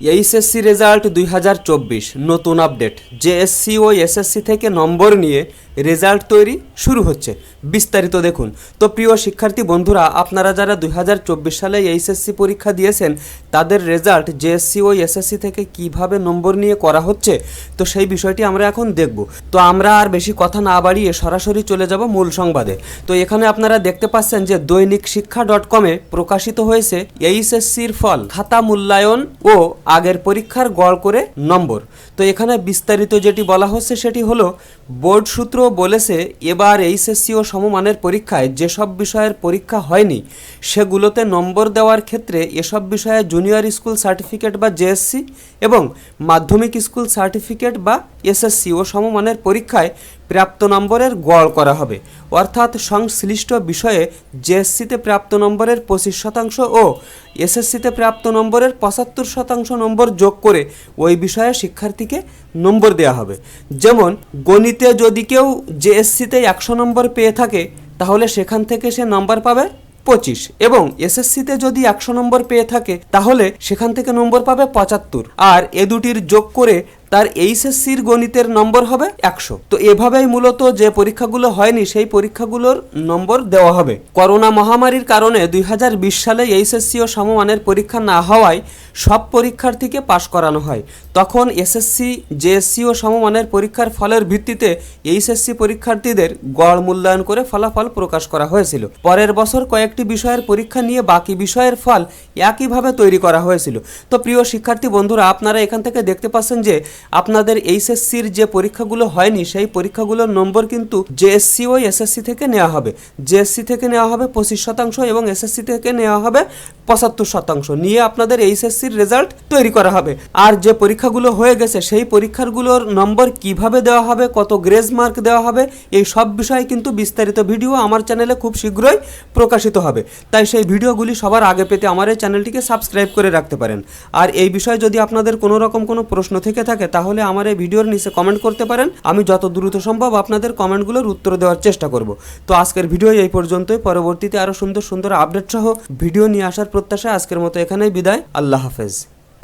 HSC result দুই হাজার চব্বিশ, নতুন আপডেট জেএসসি ও এসএসসি থেকে নম্বর নিয়ে রেজাল্ট তৈরি শুরু হচ্ছে। বিস্তারিত দেখুন। তো প্রিয় শিক্ষার্থী বন্ধুরা, আপনারা যারা দুই হাজার চব্বিশ সালে এইচএসসি পরীক্ষা দিয়েছেন, তাদের রেজাল্ট জেএসসি ও এসএসসি থেকে কীভাবে নম্বর নিয়ে করা হচ্ছে, তো সেই বিষয়টি আমরা এখন দেখব। তো আমরা আর বেশি কথা না বাড়িয়ে সরাসরি চলে যাব মূল সংবাদে। তো এখানে আপনারা দেখতে পাচ্ছেন যে দৈনিক শিক্ষা ডট কমে প্রকাশিত হয়েছে এইচএসসির ফল, খাতা মূল্যায়ন ও আগের পরীক্ষার গড় করে নম্বর। তো এখানে বিস্তারিত যেটি বলা হচ্ছে সেটি হলো, বোর্ড সূত্র বলেছে এবার এইচএসসি ও সমমানের পরীক্ষায় যেসব বিষয়ের পরীক্ষা হয়নি, সেগুলোতে নম্বর দেওয়ার ক্ষেত্রে এসব বিষয়ে জুনিয়র স্কুল সার্টিফিকেট বা জেএসসি এবং মাধ্যমিক স্কুল সার্টিফিকেট বা এসএসসি ও সমমানের পরীক্ষায় প্রাপ্ত নম্বরের গড় করা হবে। অর্থাৎ সংশ্লিষ্ট বিষয়ে জেএসসিতে প্রাপ্ত নম্বরের পঁচিশ শতাংশ ও এসএসসিতে প্রাপ্ত নম্বরের পঁচাত্তর শতাংশ নম্বর যোগ করে ওই বিষয়ে শিক্ষার্থীকে নম্বর দেওয়া হবে। যেমন, গণিতে যদি কেউ জেএসসিতে একশো নম্বর পেয়ে থাকে, তাহলে সেখান থেকে সে নম্বর পাবে পঁচিশ। এবং এসএসসিতে যদি একশো নম্বর পেয়ে থাকে, তাহলে সেখান থেকে নম্বর পাবে পঁচাত্তর। আর এ দুটির যোগ করে তার এইচএসসির গণিতের নম্বর হবে একশো। তো এভাবেই মূলত যে পরীক্ষাগুলো হয়নি, সেই পরীক্ষাগুলোর নম্বর দেওয়া হবে। করোনা মহামারীর কারণে দুই হাজার বিশ সালে এইচএসসি ও সমমানের পরীক্ষা না হওয়ায় সব পরীক্ষার্থীকে পাশ করানো হয়। তখন এসএসসি, জেএসসি ও সমমানের পরীক্ষার ফলের ভিত্তিতে এইচএসসি পরীক্ষার্থীদের গড় মূল্যায়ন করে ফলাফল প্রকাশ করা হয়েছিল। পরের বছর কয়েকটি বিষয়ের পরীক্ষা নিয়ে বাকি বিষয়ের ফল একইভাবে তৈরি করা হয়েছিল। তো প্রিয় শিক্ষার্থী বন্ধুরা, আপনারা এখান থেকে দেখতে পাচ্ছেন যে আপনাদের এইচএসসির যে পরীক্ষাগুলো হয়নি, সেই পরীক্ষাগুলোর নম্বর কিন্তু জেএসসি ও এসএসসি থেকে নেওয়া হবে। জেএসসি থেকে নেওয়া হবে পঁচিশ শতাংশ এবং এসএসসি থেকে নেওয়া হবে পঁচাত্তর শতাংশ। নিয়ে আপনাদের এইচএসসির রেজাল্ট তৈরি করা হবে। আর যে পরীক্ষাগুলো হয়ে গেছে, সেই পরীক্ষাগুলোর নম্বর কীভাবে দেওয়া হবে, কত গ্রেজ মার্ক দেওয়া হবে, এই সব বিষয়ে কিন্তু বিস্তারিত ভিডিও আমার চ্যানেলে খুব শীঘ্রই প্রকাশিত হবে। তাই সেই ভিডিওগুলি সবার আগে পেতে আমার এই চ্যানেলটিকে সাবস্ক্রাইব করে রাখতে পারেন। আর এই বিষয়ে যদি আপনাদের কোনো রকম কোনো প্রশ্ন থেকে থাকে তাহলে আমার এই ভিডিওর নিচে কমেন্ট করতে পারেন। আমি যত দ্রুত সম্ভব আপনাদের কমেন্টগুলোর উত্তর দেওয়ার চেষ্টা করব। তো আজকের ভিডিও এই পর্যন্তই। পরবর্তীতে আরও সুন্দর সুন্দর আপডেট সহ ভিডিও নিয়ে আসার প্রত্যাশা আজকের মতো এখানেই বিদায়। আল্লাহ হাফেজ।